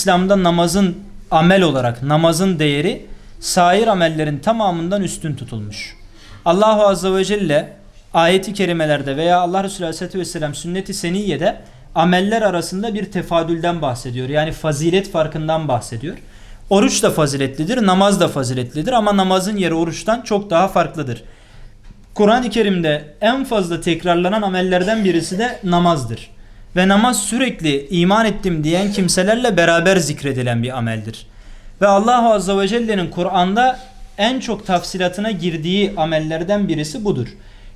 İslam'da namazın amel olarak namazın değeri sair amellerin tamamından üstün tutulmuş. Allahu Azze ve Celle ayeti kerimelerde veya Allah Resulü Aleyhisselatü Vesselam sünnet-i seniyede ameller arasında bir tefadülden bahsediyor. Yani fazilet farkından bahsediyor. Oruç da faziletlidir, namaz da faziletlidir ama namazın yeri oruçtan çok daha farklıdır. Kur'an-ı Kerim'de en fazla tekrarlanan amellerden birisi de namazdır. Ve namaz sürekli iman ettim diyen kimselerle beraber zikredilen bir ameldir. Ve Allah Azze ve Celle'nin Kur'an'da en çok tafsilatına girdiği amellerden birisi budur.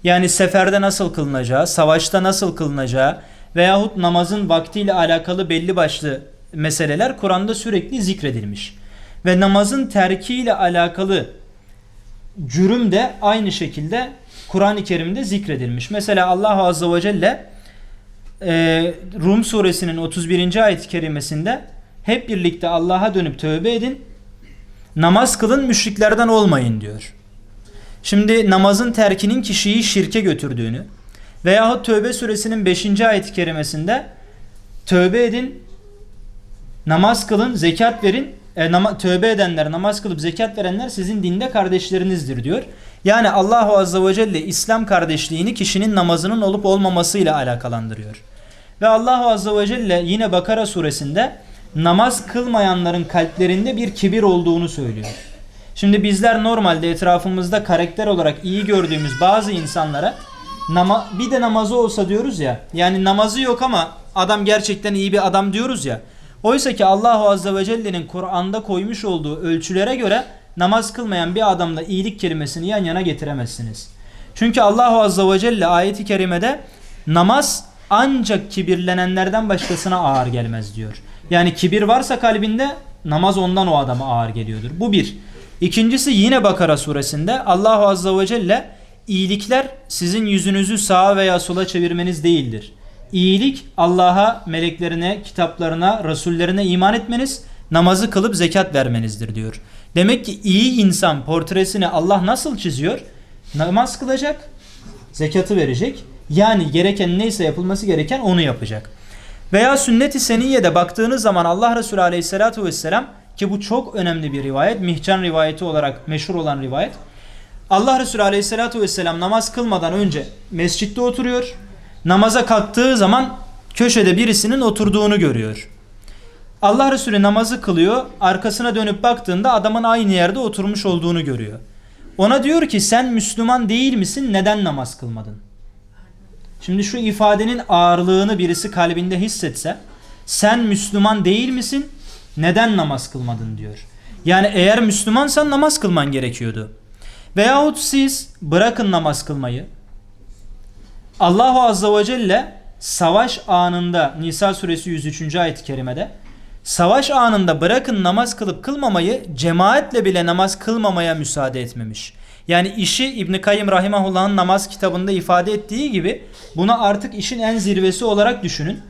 Yani seferde nasıl kılınacağı, savaşta nasıl kılınacağı veyahut namazın vaktiyle alakalı belli başlı meseleler Kur'an'da sürekli zikredilmiş. Ve namazın terkiyle alakalı cürüm de aynı şekilde Kur'an-ı Kerim'de zikredilmiş. Mesela Allah Azze ve Celle e, Rum suresinin 31. ayet-i kerimesinde hep birlikte Allah'a dönüp tövbe edin. Namaz kılın müşriklerden olmayın diyor. Şimdi namazın terkinin kişiyi şirke götürdüğünü veyahut Tövbe suresinin 5. ayet-i kerimesinde tövbe edin, namaz kılın, zekat verin. E, nama, tövbe edenler, namaz kılıp zekat verenler sizin dinde kardeşlerinizdir diyor. Yani Allahu Azze ve Celle İslam kardeşliğini kişinin namazının olup olmamasıyla alakalandırıyor. Ve Allahu Azze ve Celle yine Bakara suresinde namaz kılmayanların kalplerinde bir kibir olduğunu söylüyor. Şimdi bizler normalde etrafımızda karakter olarak iyi gördüğümüz bazı insanlara nama, bir de namazı olsa diyoruz ya. Yani namazı yok ama adam gerçekten iyi bir adam diyoruz ya. Oysa ki Allahu Azze ve Celle'nin Kur'an'da koymuş olduğu ölçülere göre namaz kılmayan bir adamla iyilik kelimesini yan yana getiremezsiniz. Çünkü Allahu Azze ve Celle ayeti kerimede namaz ancak kibirlenenlerden başkasına ağır gelmez diyor. Yani kibir varsa kalbinde namaz ondan o adama ağır geliyordur. Bu bir. İkincisi yine Bakara suresinde Allahu Azze ve Celle iyilikler sizin yüzünüzü sağa veya sola çevirmeniz değildir. İyilik Allah'a, meleklerine, kitaplarına, rasullerine iman etmeniz, namazı kılıp zekat vermenizdir diyor. Demek ki iyi insan portresini Allah nasıl çiziyor? Namaz kılacak, zekatı verecek. Yani gereken neyse yapılması gereken onu yapacak. Veya sünnet-i seniyede baktığınız zaman Allah Resulü aleyhissalatu vesselam ki bu çok önemli bir rivayet. Mihcan rivayeti olarak meşhur olan rivayet. Allah Resulü aleyhissalatu vesselam namaz kılmadan önce mescitte oturuyor. Namaza kalktığı zaman köşede birisinin oturduğunu görüyor. Allah Resulü namazı kılıyor. Arkasına dönüp baktığında adamın aynı yerde oturmuş olduğunu görüyor. Ona diyor ki sen Müslüman değil misin? Neden namaz kılmadın? Şimdi şu ifadenin ağırlığını birisi kalbinde hissetse sen Müslüman değil misin? Neden namaz kılmadın diyor. Yani eğer Müslümansan namaz kılman gerekiyordu. Veyahut siz bırakın namaz kılmayı. Allahu Azze ve Celle savaş anında Nisa suresi 103. ayet-i kerimede savaş anında bırakın namaz kılıp kılmamayı cemaatle bile namaz kılmamaya müsaade etmemiş. Yani işi İbn Kayyim rahimahullah'ın namaz kitabında ifade ettiği gibi bunu artık işin en zirvesi olarak düşünün.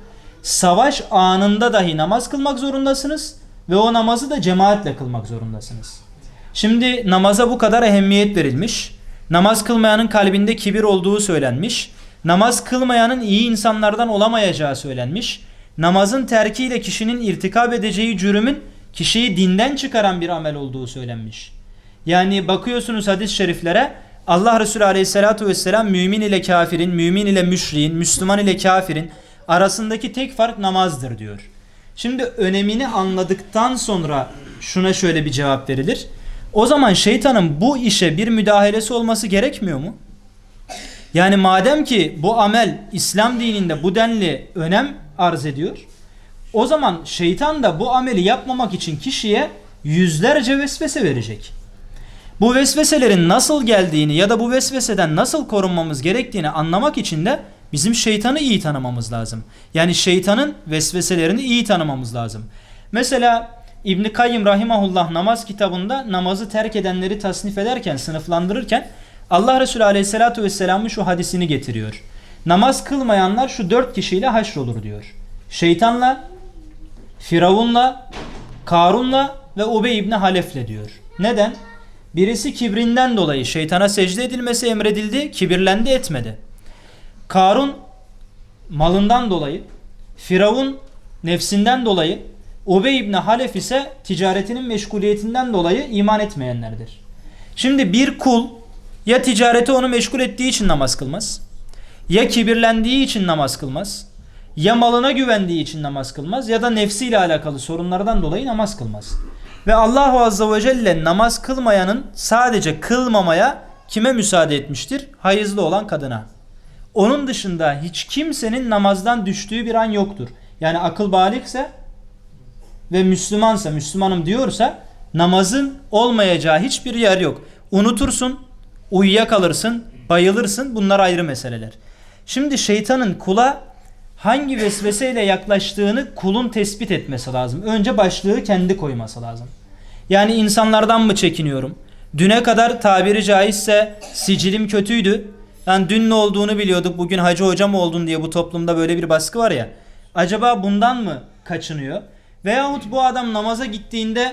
Savaş anında dahi namaz kılmak zorundasınız ve o namazı da cemaatle kılmak zorundasınız. Şimdi namaza bu kadar ehemmiyet verilmiş. Namaz kılmayanın kalbinde kibir olduğu söylenmiş. Namaz kılmayanın iyi insanlardan olamayacağı söylenmiş. Namazın terkiyle kişinin irtikab edeceği cürümün kişiyi dinden çıkaran bir amel olduğu söylenmiş. Yani bakıyorsunuz hadis-i şeriflere Allah Resulü Aleyhisselatü Vesselam mümin ile kafirin, mümin ile müşriğin, Müslüman ile kafirin arasındaki tek fark namazdır diyor. Şimdi önemini anladıktan sonra şuna şöyle bir cevap verilir. O zaman şeytanın bu işe bir müdahalesi olması gerekmiyor mu? Yani madem ki bu amel İslam dininde bu denli önem arz ediyor. O zaman şeytan da bu ameli yapmamak için kişiye yüzlerce vesvese verecek. Bu vesveselerin nasıl geldiğini ya da bu vesveseden nasıl korunmamız gerektiğini anlamak için de bizim şeytanı iyi tanımamız lazım. Yani şeytanın vesveselerini iyi tanımamız lazım. Mesela İbn Kayyim rahimahullah namaz kitabında namazı terk edenleri tasnif ederken, sınıflandırırken Allah Resulü aleyhissalatu vesselamın şu hadisini getiriyor. Namaz kılmayanlar şu dört kişiyle haşrolur diyor. Şeytanla, Firavunla, Karun'la ve Ubey İbni Halef'le diyor. Neden? Birisi kibrinden dolayı şeytana secde edilmesi emredildi, kibirlendi etmedi. Karun malından dolayı, Firavun nefsinden dolayı, Ubey İbni Halef ise ticaretinin meşguliyetinden dolayı iman etmeyenlerdir. Şimdi bir kul ya ticareti onu meşgul ettiği için namaz kılmaz. Ya kibirlendiği için namaz kılmaz. Ya malına güvendiği için namaz kılmaz ya da nefsiyle alakalı sorunlardan dolayı namaz kılmaz. Ve Allahu Azze ve Celle namaz kılmayanın sadece kılmamaya kime müsaade etmiştir? Hayızlı olan kadına. Onun dışında hiç kimsenin namazdan düştüğü bir an yoktur. Yani akıl balikse ve Müslümansa, Müslümanım diyorsa namazın olmayacağı hiçbir yer yok. Unutursun, uyuyakalırsın, bayılırsın bunlar ayrı meseleler. Şimdi şeytanın kula hangi vesveseyle yaklaştığını kulun tespit etmesi lazım. Önce başlığı kendi koyması lazım. Yani insanlardan mı çekiniyorum? Düne kadar tabiri caizse sicilim kötüydü. Yani dün ne olduğunu biliyorduk. Bugün hacı hoca mı oldun diye bu toplumda böyle bir baskı var ya. Acaba bundan mı kaçınıyor? Veyahut bu adam namaza gittiğinde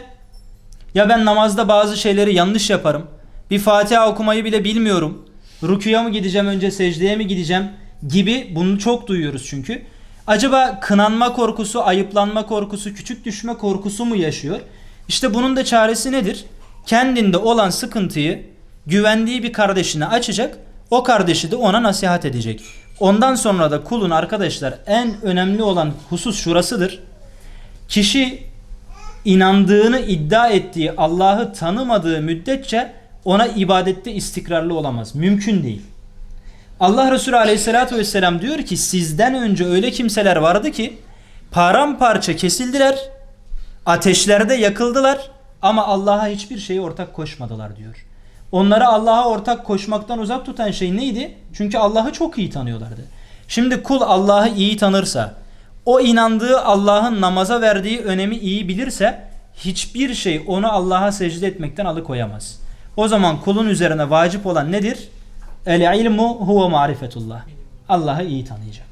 ya ben namazda bazı şeyleri yanlış yaparım. Bir Fatiha okumayı bile bilmiyorum. Rüküya mı gideceğim önce secdeye mi gideceğim gibi bunu çok duyuyoruz çünkü. Acaba kınanma korkusu, ayıplanma korkusu, küçük düşme korkusu mu yaşıyor? İşte bunun da çaresi nedir? Kendinde olan sıkıntıyı güvendiği bir kardeşine açacak. O kardeşi de ona nasihat edecek. Ondan sonra da kulun arkadaşlar en önemli olan husus şurasıdır. Kişi inandığını iddia ettiği Allah'ı tanımadığı müddetçe ona ibadette istikrarlı olamaz. Mümkün değil. Allah Resulü Aleyhisselatü Vesselam diyor ki sizden önce öyle kimseler vardı ki paramparça kesildiler, ateşlerde yakıldılar ama Allah'a hiçbir şeyi ortak koşmadılar diyor. Onları Allah'a ortak koşmaktan uzak tutan şey neydi? Çünkü Allah'ı çok iyi tanıyorlardı. Şimdi kul Allah'ı iyi tanırsa, o inandığı Allah'ın namaza verdiği önemi iyi bilirse hiçbir şey onu Allah'a secde etmekten alıkoyamaz. O zaman kulun üzerine vacip olan nedir? El ilmu huve marifetullah. Allah'ı iyi tanıyacak.